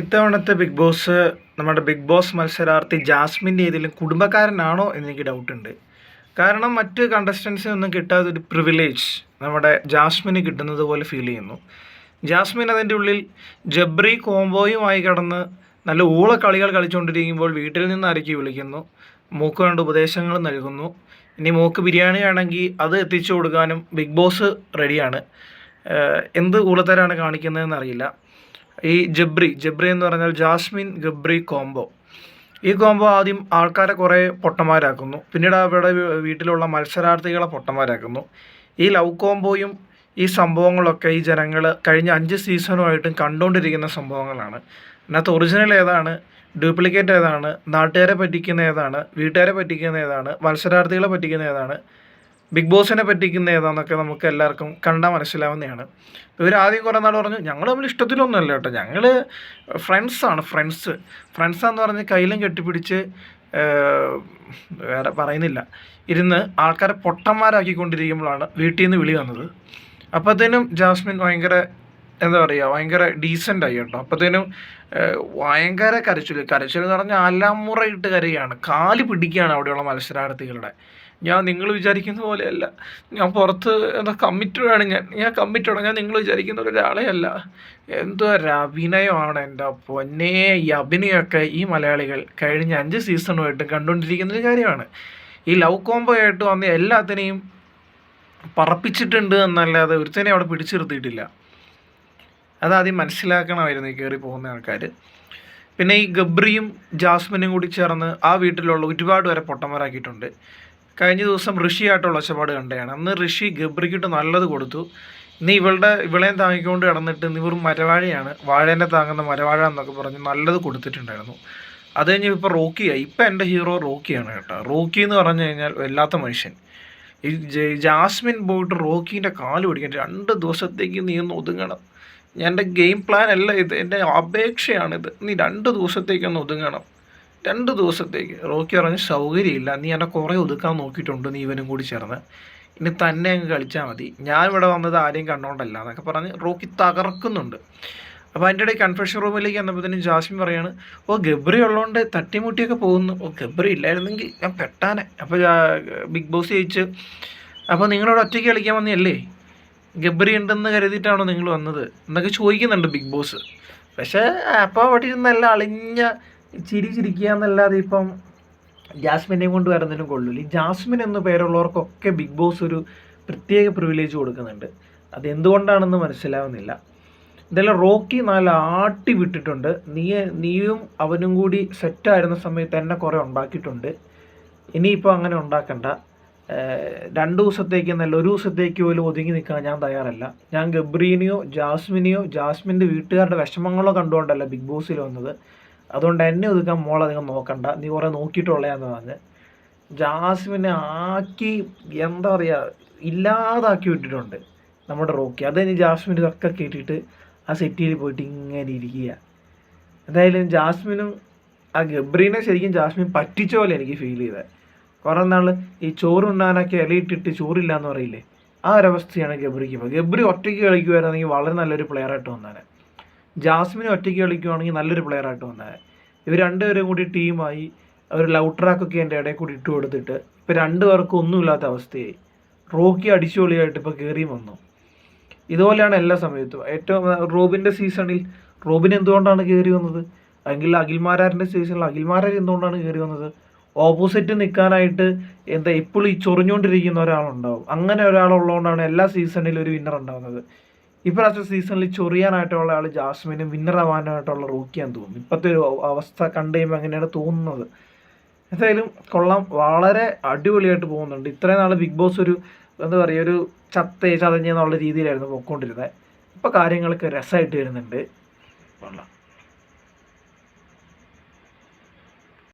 ഇത്തവണത്തെ Big Boss നമ്മുടെ Big Boss മത്സരാർത്ഥി ജാസ്മിന്റെ ഏതെങ്കിലും കുടുംബക്കാരനാണോ എന്നെനിക്ക് ഡൗട്ടുണ്ട് കാരണം മറ്റ് കണ്ടസ്റ്റൻസിനൊന്നും കിട്ടാതെ ഒരു പ്രിവിലേജ് നമ്മുടെ ജാസ്മിന് കിട്ടുന്നത് പോലെ ഫീൽ ചെയ്യുന്നു. ജാസ്മിൻ അതിന്റെ ഉള്ളിൽ ജബ്രി കോംബോയുമായി കടന്ന് നല്ല ഊള കളികൾ കളിച്ചുകൊണ്ടിരിക്കുമ്പോൾ വീട്ടിൽ നിന്ന് അരക്കി വിളിക്കുന്നു. മൂക്ക് കണ്ട് ഉപദേശങ്ങൾ നൽകുന്നു. ഇനി മൂക്ക് ബിരിയാണി ആണെങ്കിൽ അത് എത്തിച്ചു കൊടുക്കാനും ബിഗ് ബോസ് റെഡിയാണ് എന്ത് ഊളത്തരാണ് കാണിക്കുന്നതെന്ന് അറിയില്ല. ഈ ജബ്രി ജബ്രി എന്ന് പറഞ്ഞാൽ ജാസ്മിൻ ഗബ്രി കോംബോ. ഈ കോംബോ ആദ്യം ആൾക്കാരെ കുറേ പൊട്ടന്മാരാക്കുന്നു. പിന്നീട് അവരുടെ വീട്ടിലുള്ള മത്സരാർത്ഥികളെ പൊട്ടന്മാരാക്കുന്നു. ഈ ലവ് കോംബോയും ഈ സംഭവങ്ങളൊക്കെ ഈ ജനങ്ങൾ കഴിഞ്ഞ അഞ്ച് സീസണുമായിട്ടും കണ്ടുകൊണ്ടിരിക്കുന്ന സംഭവങ്ങളാണ്. അതിനകത്ത് ഒറിജിനൽ ഏതാണ്? ഡ്യൂപ്ലിക്കേറ്റ് ഏതാണ്? നാട്ടുകാരെ പറ്റിക്കുന്ന ഏതാണ്? വീട്ടുകാരെ പറ്റിക്കുന്ന ഏതാണ്? മത്സരാർത്ഥികളെ പറ്റിക്കുന്ന ഏതാണ്? ബിഗ് ബോസിനെ പറ്റിക്കുന്ന ഏതാന്നൊക്കെ നമുക്ക് എല്ലാവർക്കും കണ്ടാൽ മനസ്സിലാവുന്നതാണ്. ഇവർ ആദ്യം കുറേ നാൾ പറഞ്ഞു ഞങ്ങൾ തമ്മിൽ ഇഷ്ടത്തിലൊന്നുമല്ല കേട്ടോ. ഞങ്ങൾ ഫ്രണ്ട്സാണ് ഫ്രണ്ട്സ് ഫ്രണ്ട്സാന്ന് പറഞ്ഞ് കയ്യിലും കെട്ടിപ്പിടിച്ച് വേറെ പറയുന്നില്ല. ഇരുന്ന് ആൾക്കാരെ പൊട്ടന്മാരാക്കിക്കൊണ്ടിരിക്കുമ്പോഴാണ് വീട്ടിൽ നിന്ന് വിളി വന്നത്. അപ്പോഴത്തേനും ജാസ്മിൻ ഭയങ്കര എന്താ പറയുക ഭയങ്കര ഡീസന്റ് ആയി കേട്ടോ. അപ്പോഴത്തേനും ഭയങ്കര കരച്ചിൽ കരച്ചിൽ എന്ന് പറഞ്ഞാൽ അലമുറയിട്ട് കരയാണ്. കാൽ പിടിക്കുകയാണ് അവിടെയുള്ള മത്സരാർത്ഥികളുടെ. ഞാൻ നിങ്ങൾ വിചാരിക്കുന്ന പോലെയല്ല. ഞാൻ പുറത്ത് എന്താ കമ്മിറ്റഡ് ആണ് ഞാൻ. ഞാൻ കമ്മിറ്റഡ് ഞാൻ നിങ്ങൾ വിചാരിക്കുന്ന ഒരാളെ അല്ല എന്തോ അഭിനയമാണ് എന്റെ പൊന്നേ. ഈ അഭിനയമൊക്കെ ഈ മലയാളികൾ കഴിഞ്ഞ അഞ്ച് സീസണുമായിട്ട് കണ്ടുകൊണ്ടിരിക്കുന്ന ഒരു കാര്യമാണ്. ഈ ലവ് കോംബോ ആയിട്ട് വന്ന എല്ലാത്തിനെയും പറപ്പിച്ചിട്ടുണ്ട് എന്നല്ലാതെ ഒരുത്തനെ അവിടെ പിടിച്ചു നിർത്തിയിട്ടില്ല അതാദ്യം മനസ്സിലാക്കണമായിരുന്നു ഈ കയറി പോകുന്ന ആൾക്കാർ. പിന്നെ ഈ ഗബ്രിയും ജാസ്മിനും കൂടി ചേർന്ന് ആ വീട്ടിലുള്ള ഒരുപാട് പേരെ പൊട്ടന്മാരാക്കിയിട്ടുണ്ട്. കഴിഞ്ഞ ദിവസം ഋഷിയായിട്ടുള്ള ഒച്ചപ്പാട് കണ്ടതാണ് അന്ന് ഋഷി ഗബ്രിക്കിട്ട് നല്ലത് കൊടുത്തു. ഇന്ന് ഇവളുടെ ഇവളെയും താങ്ങിക്കൊണ്ട് കിടന്നിട്ട് ഇവർ മരവാഴയാണ്. വാഴേനെ താങ്ങുന്ന മരവാഴ എന്നൊക്കെ പറഞ്ഞ് നല്ലത് കൊടുത്തിട്ടുണ്ടായിരുന്നു. അത് കഴിഞ്ഞ് ഇപ്പോൾ റോക്കിയായി ഇപ്പം എന്റെ ഹീറോ റോക്കിയാണ് കേട്ടോ. റോക്കി എന്ന് പറഞ്ഞു കഴിഞ്ഞാൽ വല്ലാത്ത മനുഷ്യൻ. ഈ ജാസ്മിൻ പോയിട്ട് റോക്കീന്റെ കാൽ പിടിക്കാൻ രണ്ട് ദിവസത്തേക്ക് നീ ഒന്ന് ഒതുങ്ങണം. എന്റെ ഗെയിം പ്ലാൻ അല്ല ഇത്. എന്റെ അപേക്ഷയാണിത് നീ രണ്ട് ദിവസത്തേക്ക് ഒന്ന് ഒതുങ്ങണം. രണ്ട് ദിവസത്തേക്ക് റോക്കി പറഞ്ഞ് സൗകര്യമില്ല നീ എന്നെ കുറേ ഒതുക്കാൻ നോക്കിയിട്ടുണ്ട് നീ ഇവനും കൂടി ചേർന്ന്. ഇനി തന്നെ അങ്ങ് കളിച്ചാൽ മതി. ഞാൻ ഇവിടെ വന്നത് ആരെയും കണ്ടോണ്ടല്ല എന്നൊക്കെ പറഞ്ഞ് റോക്കി തകർക്കുന്നുണ്ട്. അപ്പോൾ അതിന്റെ ഇടയിൽ കൺഫെഷൻ റൂമിലേക്ക് വന്നപ്പോഴത്തേനും ജാസ്മിൻ പറയാണ് ഓ ഗബ്രി ഉള്ളതുകൊണ്ട് തട്ടിമുട്ടിയൊക്കെ പോകുന്നു. ഓ ഗബ്രി ഇല്ലായിരുന്നെങ്കിൽ ഞാൻ പെട്ടാനെ. അപ്പോൾ ബിഗ് ബോസ് ചോദിച്ച് അപ്പോൾ നിങ്ങളോട് ഒറ്റയ്ക്ക് കളിക്കാൻ വന്നതല്ലേ? ഗബ്രി ഉണ്ടെന്ന് കരുതിയിട്ടാണോ നിങ്ങൾ വന്നത്? എന്നൊക്കെ ചോദിക്കുന്നുണ്ട് ബിഗ് ബോസ്. പക്ഷേ അപ്പോൾ അവിടെ ഇരുന്നല്ല അളിഞ്ഞ ചിരി ചിരിക്കുക എന്നല്ലാതെ ഇപ്പം ജാസ്മിനെയും കൊണ്ട് വരുന്നതിനും കൊള്ളില്ല. ഈ ജാസ്മിൻ എന്ന പേരുള്ളവർക്കൊക്കെ ബിഗ് ബോസ് ഒരു പ്രത്യേക പ്രിവിലേജ് കൊടുക്കുന്നുണ്ട്. അത് എന്തുകൊണ്ടാണെന്ന് മനസ്സിലാവുന്നില്ല. എന്തായാലും റോക്കി നല്ല ആട്ടി വിട്ടിട്ടുണ്ട്. നീ നീയും അവനും കൂടി സെറ്റായിരുന്ന സമയത്ത് എന്നെ കുറേ ഉണ്ടാക്കിയിട്ടുണ്ട്. ഇനിയിപ്പോൾ അങ്ങനെ ഉണ്ടാക്കണ്ട. രണ്ട് ദിവസത്തേക്ക് എന്നല്ല ഒരു ദിവസത്തേക്ക് പോലും ഒതുങ്ങി നിൽക്കാൻ ഞാൻ തയ്യാറല്ല. ഞാൻ ഗബ്രീനെയോ ജാസ്മിനെയോ ജാസ്മിന്റെ വീട്ടുകാരുടെ വിഷമങ്ങളോ കണ്ടുകൊണ്ടല്ല ബിഗ് ബോസിൽ വന്നത്. അതുകൊണ്ട് എന്നെ ഒതുക്കാൻ മോളെ നിങ്ങൾ നോക്കണ്ട. നീ കുറേ നോക്കിയിട്ടുള്ളതെന്ന് പറഞ്ഞ് ജാസ്മിനെ ആക്കി എന്താ പറയുക ഇല്ലാതാക്കി വിട്ടിട്ടുണ്ട് നമ്മുടെ റോക്കി. അത് കഴിഞ്ഞ് ജാസ്മിൻ ഇതൊക്കെ കേട്ടിട്ട് ആ സെറ്റിയിൽ പോയിട്ട് ഇങ്ങനെ ഇരിക്കുക. എന്തായാലും ജാസ്മിനും ആ ഗബ്രീനെ ശരിക്കും ജാസ്മിൻ പറ്റിച്ച പോലെ എനിക്ക് ഫീൽ ചെയ്തത് കുറേ നാൾ ഈ ചോറുണ്ണാനൊക്കെ ഇലയിട്ടിട്ട് ചോറില്ല എന്ന് പറയില്ലേ? ആ ഒരവസ്ഥയാണ് ഗബ്രിക്ക്. ഇപ്പോൾ ഗബ്രി ഒറ്റയ്ക്ക് കളിക്കുമായിരുന്നെങ്കിൽ വളരെ നല്ലൊരു പ്ലെയറായിട്ട് ആയിട്ട് ജാസ്മിൻ ഒറ്റയ്ക്ക് കളിക്കുവാണെങ്കിൽ നല്ലൊരു പ്ലെയർ ആയിട്ട് വന്നത് ഇവർ രണ്ടുപേരും കൂടി ടീമായി ഒരു ലവ് ട്രാക്കൊക്കെ എന്റെ ഇടയിൽ കൂടി ഇട്ട് കൊടുത്തിട്ട് ഇപ്പോൾ രണ്ടുപേർക്കും ഒന്നുമില്ലാത്ത അവസ്ഥയായി. റോക്കി അടിച്ചുപൊളിയായിട്ട് ഇപ്പോൾ കയറിയും വന്നു. ഇതുപോലെയാണ് എല്ലാ സമയത്തും. ഏറ്റവും റോബിന്റെ സീസണിൽ റോബിൻ എന്തുകൊണ്ടാണ് കയറി വന്നത്? അല്ലെങ്കിൽ അഖിൽമാരാറിന്റെ സീസണിൽ അഖിൽമാരാർ എന്തുകൊണ്ടാണ് കയറി വന്നത്? ഓപ്പോസിറ്റ് നിൽക്കാനായിട്ട് എന്താ ഇപ്പോൾ ഈ ചൊറിഞ്ഞുകൊണ്ടിരിക്കുന്ന ഒരാളുണ്ടാവും. അങ്ങനെ ഒരാളുള്ളതുകൊണ്ടാണ് എല്ലാ സീസണിലും ഒരു വിന്നർ ഉണ്ടാകുന്നത് ഇപ്രാവശ്യത്തെ സീസണിൽ ചൊറിയാനായിട്ടുള്ള ആൾ ജാസ്മിനും വിന്നർ ആവാനായിട്ടുള്ള റോക്കിയാന്ന് തോന്നുന്നു. ഇപ്പോഴത്തെ ഒരു അവസ്ഥ കണ്ടു കഴിയുമ്പോൾ അങ്ങനെയാണ് തോന്നുന്നത്. എന്തായാലും കൊള്ളാം. വളരെ അടിപൊളിയായിട്ട് പോകുന്നുണ്ട്. ഇത്രയും നാൾ ബിഗ് ബോസ് ഒരു എന്താ പറയുക ഒരു ചത്തേ ചതഞ്ഞെന്നുള്ള രീതിയിലായിരുന്നു പോയിക്കൊണ്ടിരുന്നത്. ഇപ്പോൾ കാര്യങ്ങളൊക്കെ രസമായിട്ട് വരുന്നുണ്ട്. കൊള്ളാം.